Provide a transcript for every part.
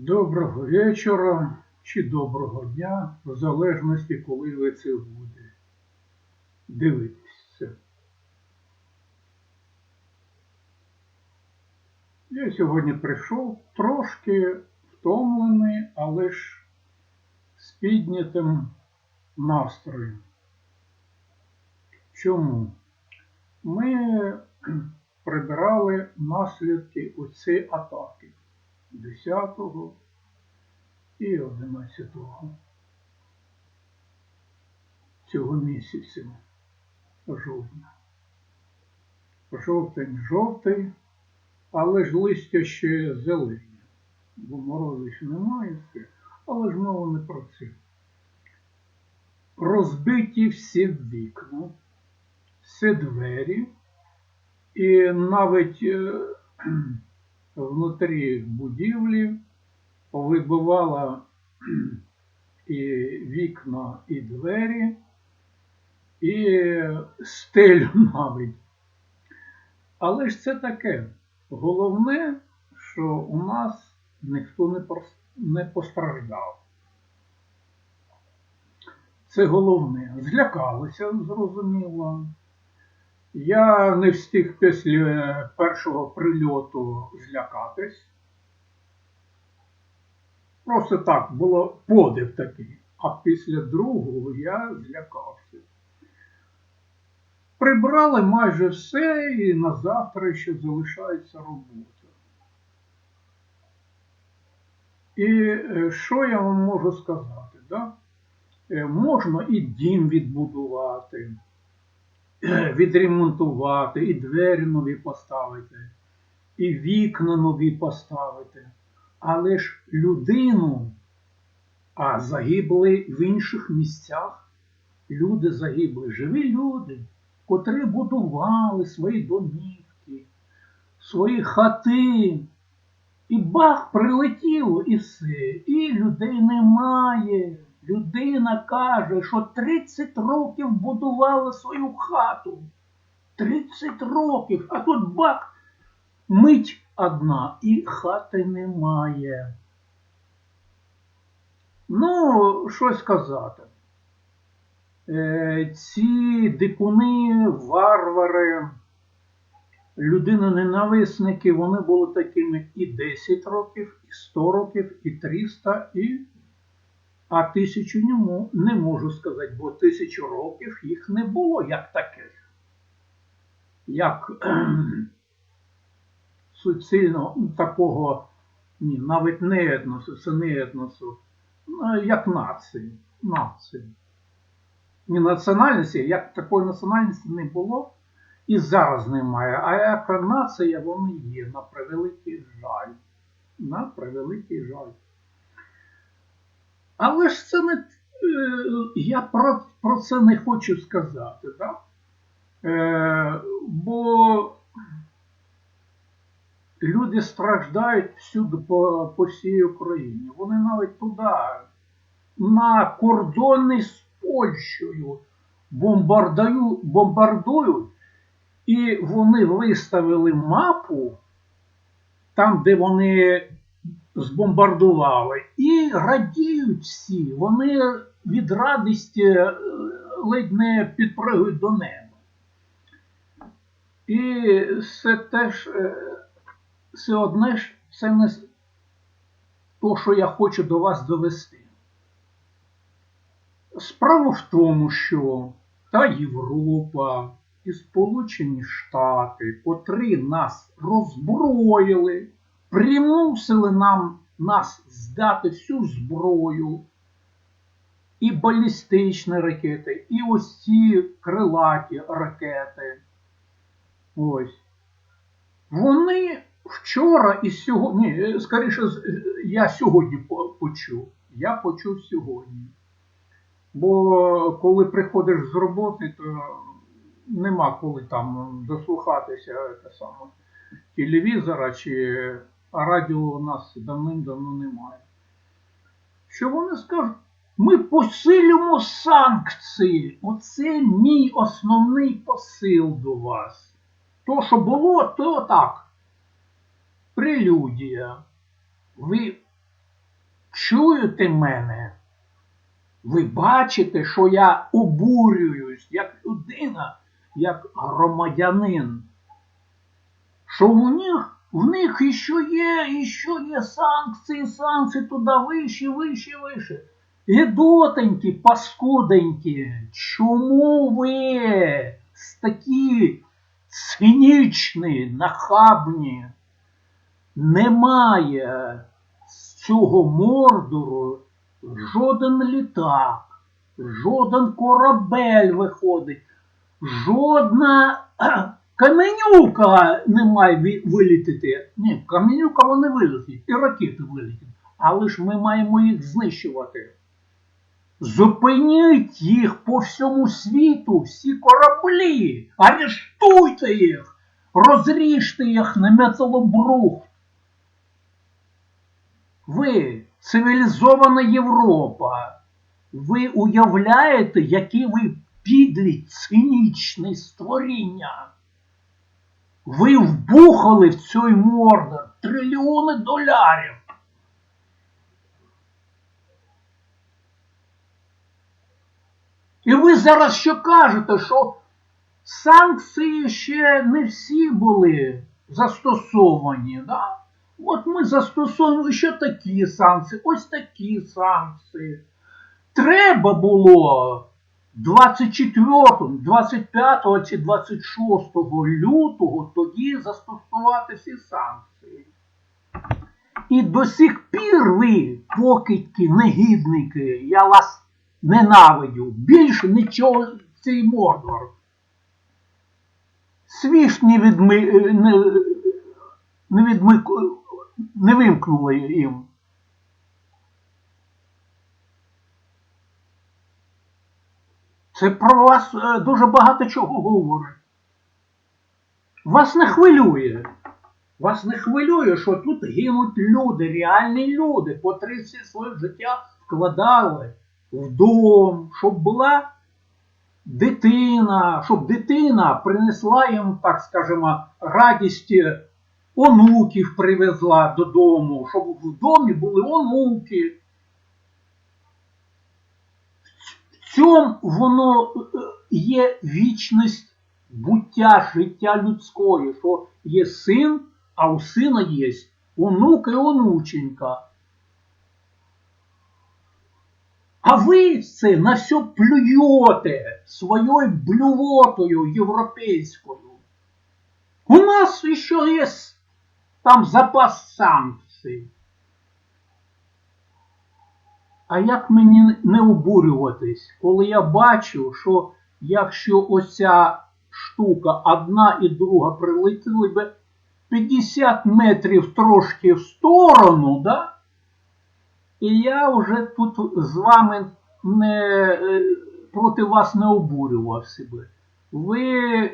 Доброго вечора чи доброго дня, в залежності, коли ви це буде. Дивитесь це. Я сьогодні прийшов трошки втомлений, але ж з піднятим настроєм. Чому? Ми прибирали наслідки оцієї атаки 10 і 11 цього місяця жовтня. Жовтень жовтий, але ж листя ще зелені, бо морозу ще немає але ж мова не про це. Розбиті всі вікна, всі двері, і навіть е, внутрі будівлі повибивала і вікна, і двері, і стелю навіть. Але ж це таке. Головне, що у нас ніхто не постраждав. Це головне. Злякалися, зрозуміло. Я не встиг після першого прильоту злякатись. Просто так, було подив такий. А після другого я злякався. Прибрали майже все і на завтра ще залишається робота. І е, що я вам можу сказати? Да? Е, Можна і дім відбудувати, відремонтувати, і двері нові поставити, і вікна нові поставити. Але ж людину, а загибли в інших місцях, люди загибли, живі люди, котрі будували свої домівки, свої хати. І бах прилетіло і все. І людей немає. Людина каже, що 30 років будувала свою хату. 30 років, а тут бах, мить одна, і хати немає. Ну, що сказати. Е, ці дикуни, варвари, людиноненависники, вони були такими і 10 років, і 100 років, і 300, і... а тисячу не, не можу сказати, бо тисячу років їх не було як таких. Як суцільно такого, ні, навіть не етносу, це не етносу, як нації. нації. Ні національності, як такої національності не було. І зараз немає. А як нація вони є, на превеликий жаль. На превеликий жаль. Але ж це не. е, Я про, про це не хочу сказати, да? Е, бо люди страждають всюди по, по всій Україні. Вони навіть туди, на кордони з Польщею бомбардують. І вони виставили мапу там, де вони збомбардували, і радіють всі. Вони від радості е, ледь не підпригують до неба. І це теж е, все одне ж це не то, що я хочу до вас довести. Справа в тому, що та Європа і Сполучені Штати, котрі нас роззброїли, примусили нам нас здати всю зброю, і балістичні ракети, і ось ці крилаті ракети. Ось. Вони вчора і сьогодні, ні, скоріше, я сьогодні почув. Я почув сьогодні. Бо коли приходиш з роботи, то нема коли там дослухатися те саме, телевізора чи а радіо у нас давним-давно немає. Що вони скажуть? Ми посилюємо санкції. Оце мій основний посил до вас. То, що було, то так. Прелюдія. Ви чуєте мене? Ви бачите, що я обурююсь як людина, як громадянин. Що в них, в них іще є, іще є санкції, санкції туди вище, вище, вище. Гідотенькі, паскуденькі, чому ви такі цинічні, нахабні? Немає з цього мордору жоден літак, жоден корабель виходить, жодна каменюка не має вилітити. Ні, каменюка вони вилетять, і ракети вилетять. Але ж ми маємо їх знищувати. Зупиніть їх по всьому світу, всі кораблі, арештуйте їх, розріжте їх на металобрухт. Ви цивілізована Європа. Ви уявляєте, які ви підлі цинічні створіння. Ви вбухали в цей мордор трильйони долярів. І ви зараз що кажете, що санкції ще не всі були застосовані, да? От ми застосовуємо ще такі санкції, ось такі санкції. Треба було 24, 25 чи 26 лютого тоді застосувати всі санкції. І до сих пір ви, покидьки, негідники, я вас ненавидю. Більше нічого цей мордор. Свіж не, відми, не, не, відми, не вимкнули їм. Це про вас е, дуже багато чого говорить. Вас не хвилює. Вас не хвилює, що тут гинуть люди, реальні люди, по 30 своє життя вкладали в дом, щоб була дитина, щоб дитина принесла їм, так скажемо, радість онуків привезла додому, щоб в домі були онуки. В цьому воно е, є вічність буття, життя людської, що є син, а у сина є онук і онученька. А ви це на все плюєте своєю блювотою європейською. У нас ще є там запас санкцій. А як мені не обурюватись, коли я бачу, що якщо оця штука одна і друга прилетіли би 50 метрів трошки в сторону, да? і я вже тут з вами не е, проти вас не обурювався би. Ви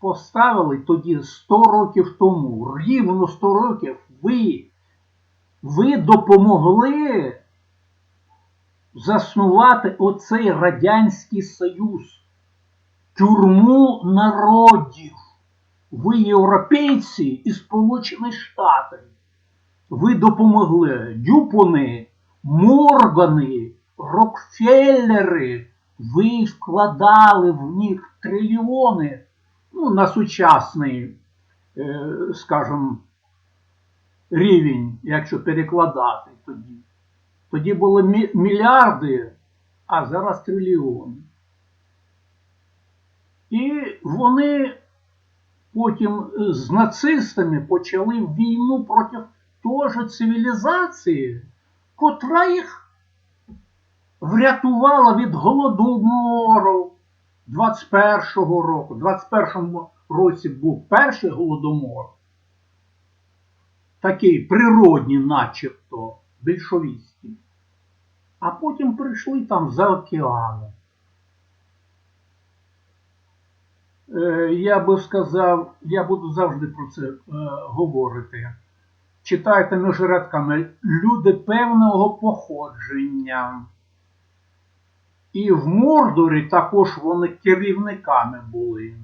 поставили тоді 100 років тому, рівно 100 років, ви, ви допомогли заснувати оцей Радянський Союз, тюрму народів. Ви європейці і Сполучені Штати. Ви допомогли Дюпони, Моргани, Рокфеллери. Ви вкладали в них трильйони ну, на сучасний, е, скажімо, рівень, якщо перекладати тоді. Тоді були мільярди, а зараз трильйони. І вони потім е, з нацистами почали війну проти тої цивілізації, котра їх врятувала від голодомору 21-го року. У 21-му році був перший голодомор, такий природній, начебто, більшовістський. А потім прийшли там за океаном. Е, Я би сказав, я буду завжди про це е, говорити. Читайте між рядками люди певного походження. І в Мордорі також вони керівниками були.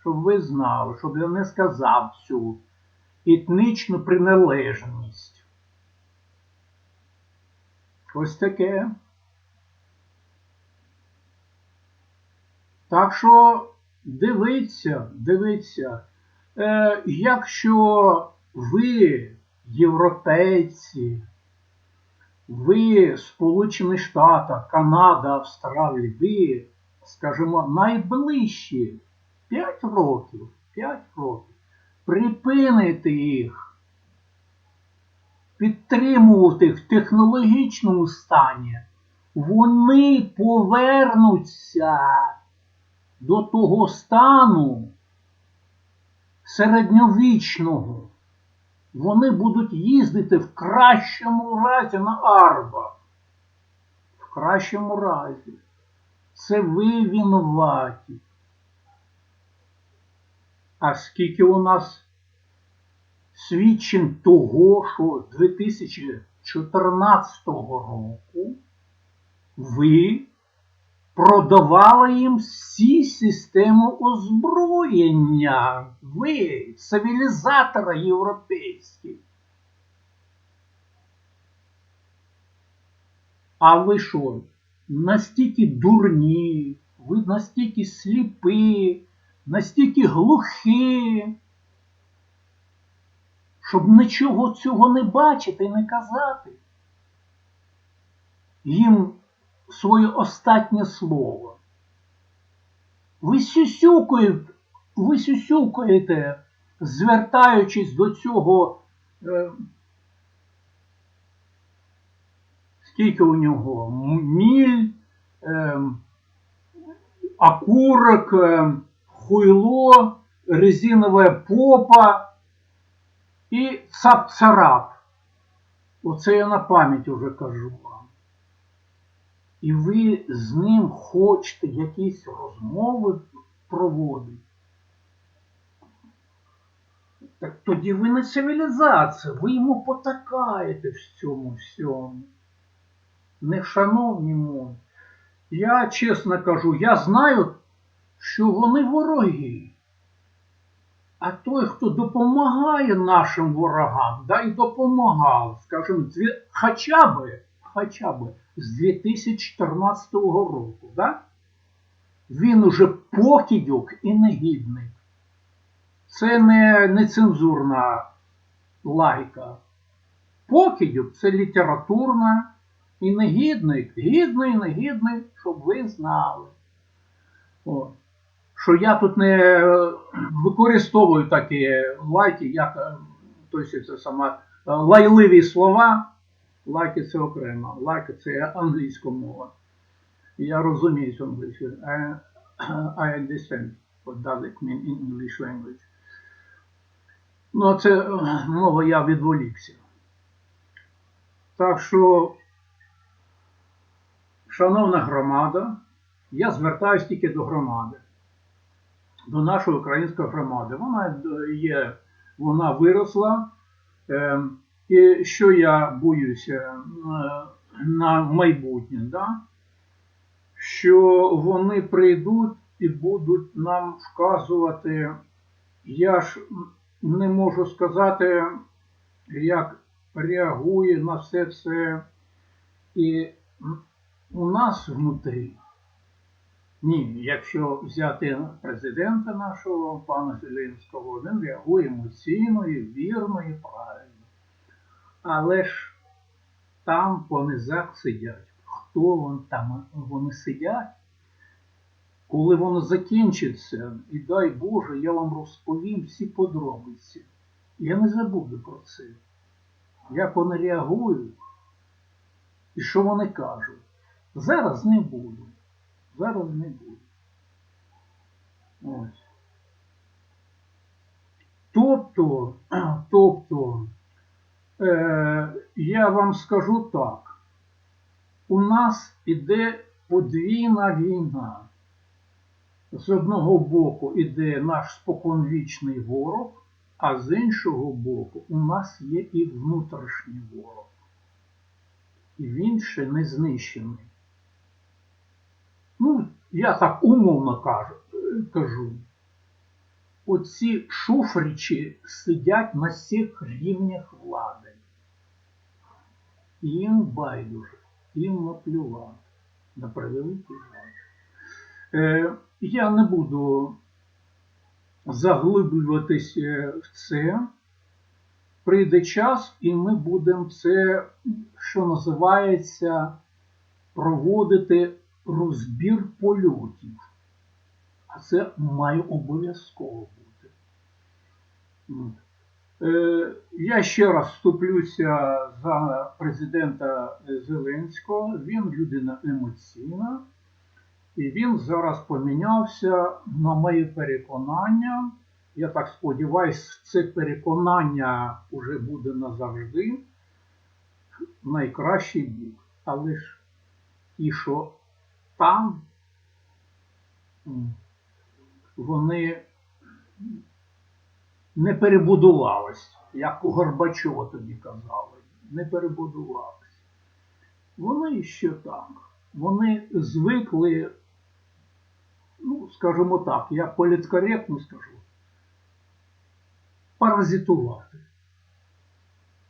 Щоб ви знали, щоб я не сказав цю етнічну приналежність. Щось таке. Так що дивіться, дивіться, е, якщо ви, європейці, ви, Сполучені Штати, Канада, Австралія, ви, скажімо, найближчі 5 років, 5 років, припините їх, підтримувати в технологічному стані, вони повернуться до того стану середньовічного. Вони будуть їздити в кращому разі на арбах. В кращому разі. Це ви винуваті. А скільки у нас свідчень того, що 2014 року ви продавали їм всі системи озброєння. Ви, цивілізатори європейські. А ви що? Настільки дурні, ви настільки сліпі, настільки глухі, щоб нічого цього не бачити і не казати. Їм своє останнє слово. Ви сюсюкаєте, ви сюсюкаєте, звертаючись до цього, е, скільки у нього? Міль, е, окурок, е, хуйло, резиновая попа і цап-царап. Оце я на пам'ять уже кажу вам і ви з ним хочете якісь розмови проводити, так тоді ви не цивілізація, ви йому потакаєте в цьому всьому. Не шановні мої. Я чесно кажу, я знаю, що вони вороги. А той, хто допомагає нашим ворогам, да й допомагав, скажімо, хоча би, хоча би з 2014 року, да? він уже покидьок і негідник. Це не нецензурна лайка. Покидьок це літературна і негідник. Гідний, негідний, щоб ви знали. О. Що я тут не використовую такі лайки, як тобто це саме лайливі слова. Лайки це окремо. Лайки це англійська мова. Я розумію цю англійську. I, I understand what does it mean in English language. Ну, це мова я відволікся. Так що, шановна громада, я звертаюся тільки до громади, до нашої української громади. Вона є, вона виросла. Е, і що я боюся е, на майбутнє, да? що вони прийдуть і будуть нам вказувати, я ж не можу сказати, як реагує на все це. І у нас внутрі. Ні, якщо взяти президента нашого, пана Зеленського, він реагує емоційно, і вірно і правильно. Але ж там по низах сидять. Хто вон там вони сидять? Коли воно закінчиться, і дай Боже, я вам розповім всі подробиці. Я не забуду про це. Як вони реагують і що вони кажуть. Зараз не буду. Зараз не буду. Ось. Тобто, тобто, е, я вам скажу так. У нас іде подвійна війна. З одного боку іде наш споконвічний ворог, а з іншого боку у нас є і внутрішній ворог. І він ще не знищений. Я так умовно кажу. кажу. Оці шуфричі сидять на всіх рівнях влади. Їм байдуже. їм наплювати. На превеликий жаль. Е, я не буду заглиблюватись е, в це. Прийде час, і ми будемо це, що називається, проводити розбір польотів. А це має обов'язково бути. Е, Я ще раз вступлюся за президента Зеленського. Він людина емоційна, і він зараз помінявся на моє переконання. Я так сподіваюся, це переконання вже буде назавжди найкращий бік. Але ж ті, що там, вони не перебудувались, як у Горбачова тоді казали, не перебудувались. Вони ще так. Вони звикли, ну, скажімо так, я політкоректно скажу, паразитувати.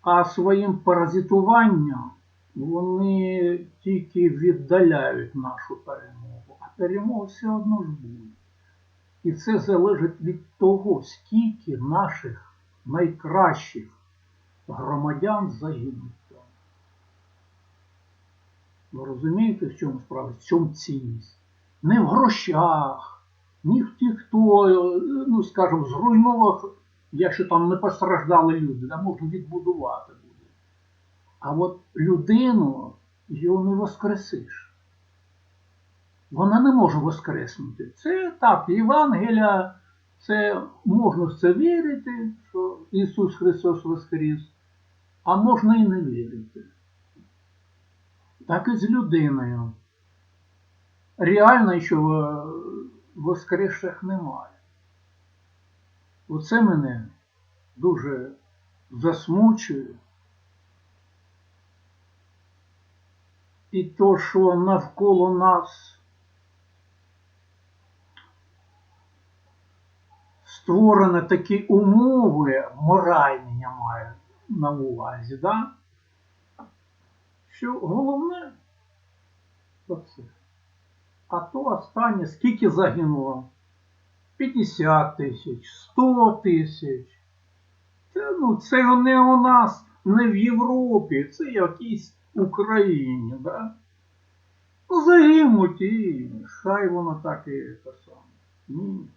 А своїм паразитуванням вони тільки віддаляють нашу перемогу, а перемога все одно ж буде. І це залежить від того, скільки наших найкращих громадян загинуть там. Ви розумієте, в чому справа? В чому цінність? Не в грошах, ні в тих, хто, е, ну скажімо, зруйнував, якщо там не постраждали люди, да, можна відбудувати. А от людину його не воскресиш вона не може воскреснути. Це так, Євангелія, це можна в це вірити, що Ісус Христос воскрес, а можна і не вірити. Так і з людиною. Реально, що воскресших немає. Оце мене дуже засмучує. І то, що навколо нас створені такі умови, моральні я маю на увазі, да? що головне оце. А то останнє скільки загинуло? 50 тисяч, 100 тисяч. Це, ну, це не у нас, не в Європі, це якійсь Україні, да? Ну, загинуть і хай воно так і те саме. Ні.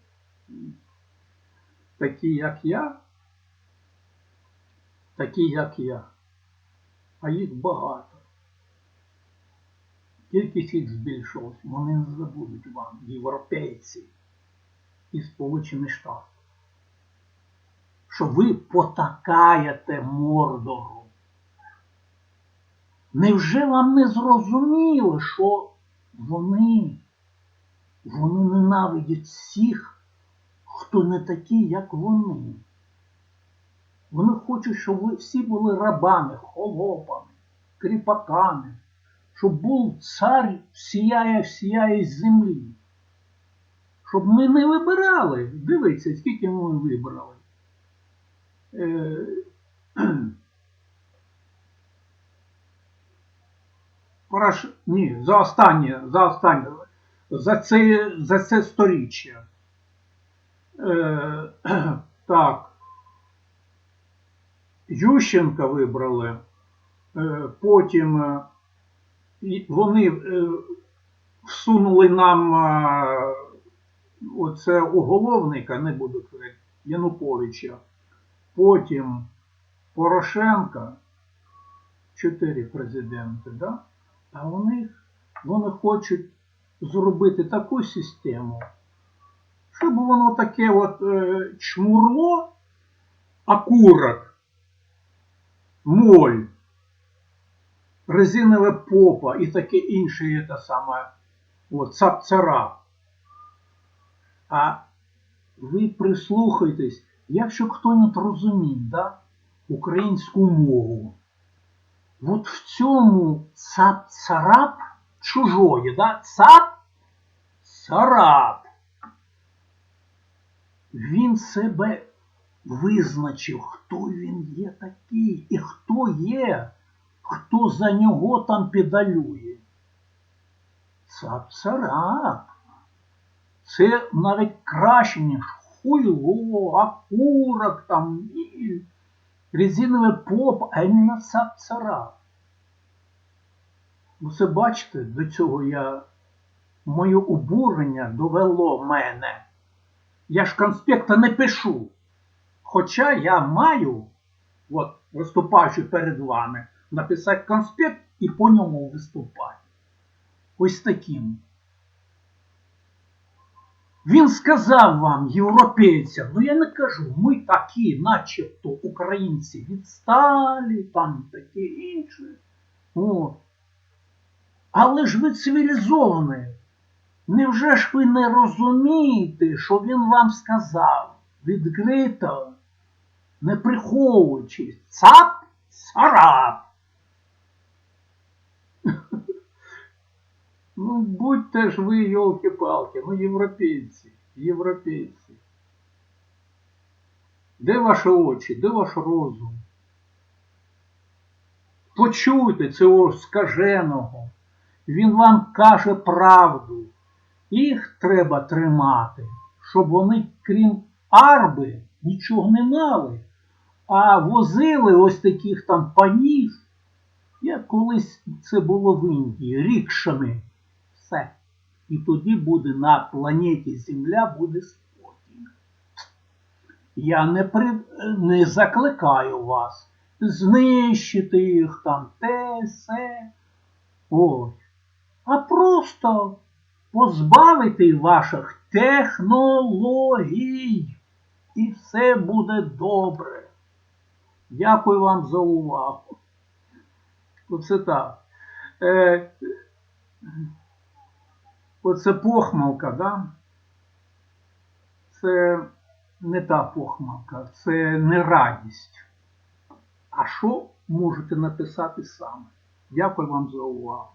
такі, як я, такі, як я, а їх багато. Кількість їх збільшилась, вони не забудуть вам, європейці і Сполучені Штати, що ви потакаєте Мордору. Невже вам не зрозуміло, що вони, вони ненавидять всіх? хто не такі, як вони. Вони хочуть, щоб ви всі були рабами, холопами, кріпаками, щоб був цар всіяє всіяє землі. Щоб ми не вибирали. Дивіться, скільки ми вибрали. Пораш... Ні, за останнє, за останнє, за це, за це сторіччя. Е, так, Ющенка вибрали, е, потім е, вони всунули нам оце уголовника, не буду казати, Януковича, потім Порошенка, чотири президенти, да? А вони, вони хочуть зробити таку систему щоб воно таке от е, чмурло, акурок, моль, резинове попа і таке інше те саме от, цап-царап. А ви прислухайтесь, якщо хто-небудь розуміє да, українську мову, от в цьому цап-царап чужої, да, цап-царап він себе визначив, хто він є такий і хто є хто за нього там педалює. Цап-царап. Це навіть краще, ніж хуйло, окурок там, і резиновий поп, а іменно цап-царап. Ви це бачите, до цього я моє обурення довело мене. Я ж конспекта не пишу. Хоча я маю, от, виступаючи перед вами, написати конспект і по ньому виступати. Ось таким. Він сказав вам, європейцям, ну я не кажу, ми такі, начебто українці відсталі, там таке інше. От. Але ж ви цивілізовані. Невже ж ви не розумієте, що він вам сказав відкрито, не приховуючись, цап царап? Ну, будьте ж ви, йолки-палки, ну європейці, європейці. Де ваші очі, де ваш розум? Почуйте цього скаженого. Він вам каже правду. Їх треба тримати, щоб вони, крім арби, нічого не мали, а возили ось таких там панів, як колись це було в Індії, рікшами. Все. І тоді буде на планеті Земля буде спокій. Я не, при... не закликаю вас знищити їх там, те, се. Ось. А просто позбавити ваших технологій. І все буде добре. Дякую вам за увагу. Оце так. Е, Оце похмалка, да? Це не та похмалка, це не радість. А що можете написати саме? Дякую вам за увагу.